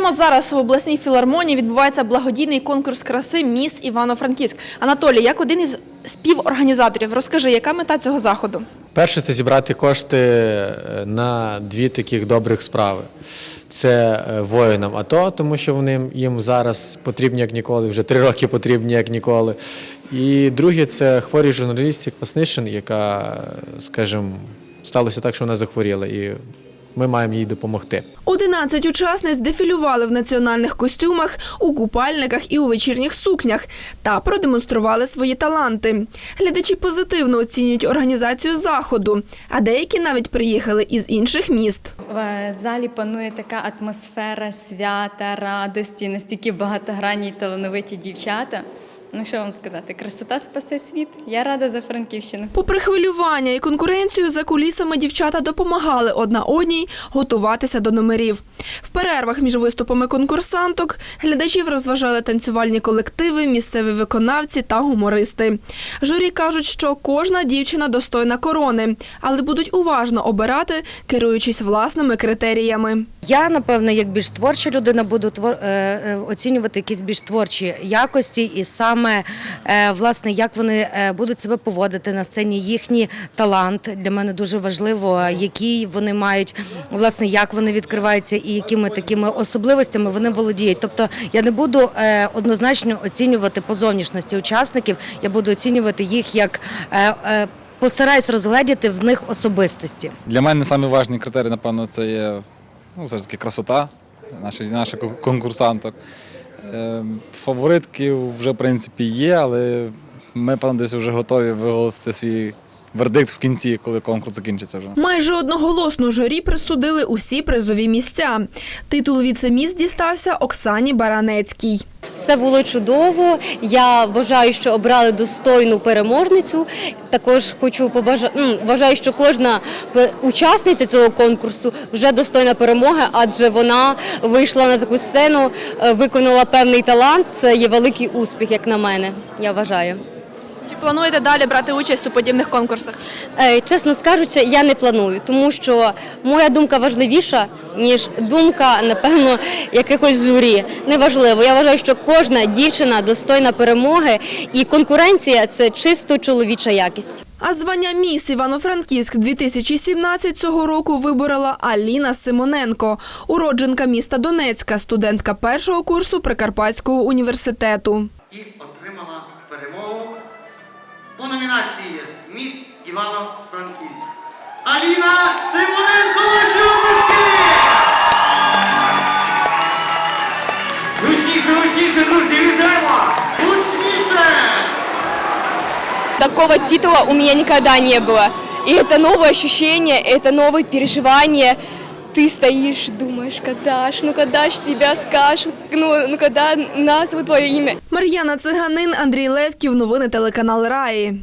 Прямо зараз у обласній філармонії відбувається благодійний конкурс краси Міс Івано-Франківськ. Анатолій, як один із співорганізаторів, розкажи, яка мета цього заходу? Перше це зібрати кошти е, на дві таких добрих справи. Це е, воїнам АТО, тому що вони їм зараз потрібні як ніколи, вже три роки потрібні як ніколи. І друге це хворій журналістці Кваснишин, яка, е, скажімо, сталося так, що вона захворіла, і ми маємо їй допомогти. 11 учасниць дефілювали в національних костюмах, у купальниках і у вечірніх сукнях та продемонстрували свої таланти. Глядачі позитивно оцінюють організацію заходу, а деякі навіть приїхали із інших міст. В залі панує така атмосфера свята, радості, настільки багатогранні й талановиті дівчата. Ну що вам сказати, красота спасе світ. Я рада за Франківщину. Попри хвилювання і конкуренцію, за кулісами дівчата допомагали одна одній готуватися до номерів. В перервах між виступами конкурсанток глядачів розважали танцювальні колективи, місцеві виконавці та гумористи. Журі кажуть, що кожна дівчина достойна корони, але будуть уважно обирати, керуючись власними критеріями. Я, напевно, як більш творча людина, буду е, е, оцінювати якісь більш творчі якості, і саме е, власне, як вони е, будуть себе поводити на сцені, їхній талант для мене дуже важливо, який вони мають, власне, як вони відкриваються і якими такими особливостями вони володіють. Тобто я не буду е, однозначно оцінювати по зовнішності учасників, я буду оцінювати їх як. Постараюсь розгледіти в них особистості. Для мене найважливіший критерій, напевно, це є ну, все ж таки красота наших, наших конкурсанток. Е, Фаворитки вже, в принципі, є, але ми, певно, десь вже готові виголосити свій вердикт в кінці, коли конкурс закінчиться вже. Майже одноголосно журі присудили усі призові місця. Титул віцеміс дістався Оксані Баранецькій. Все було чудово. Я вважаю, що обрали достойну переможницю. Також хочу побажати, вважаю, що кожна учасниця цього конкурсу вже достойна перемоги, адже вона вийшла на таку сцену, е, виконала певний талант. Це є великий успіх, як на мене. Я вважаю. Чи плануєте далі брати участь у подібних конкурсах? Е, Чесно скажучи, я не планую, тому що моя думка важливіша, ніж думка, напевно, якихось журі. Неважливо. Я вважаю, що кожна дівчина достойна перемоги, і конкуренція це чисто чоловіча якість. А звання міс Івано-Франківськ 2017 цього року виборола Аліна Симоненко, уродженка міста Донецька, студентка першого курсу Прикарпатського університету. номінації Міс Івано-Франківськ. Аліна Симоненко ваші обласки! Гучніше, гучніше, друзі, вітаємо! Гучніше! Такого титула у меня никогда не было. И это новое ощущение, это новые переживания. Ты стоишь, думаешь, когда ж, ну когда ж тебя скажут, ну, ну когда назовут твое имя. Мар'яна Циганин, Андрій Левків. Новини телеканал Раї.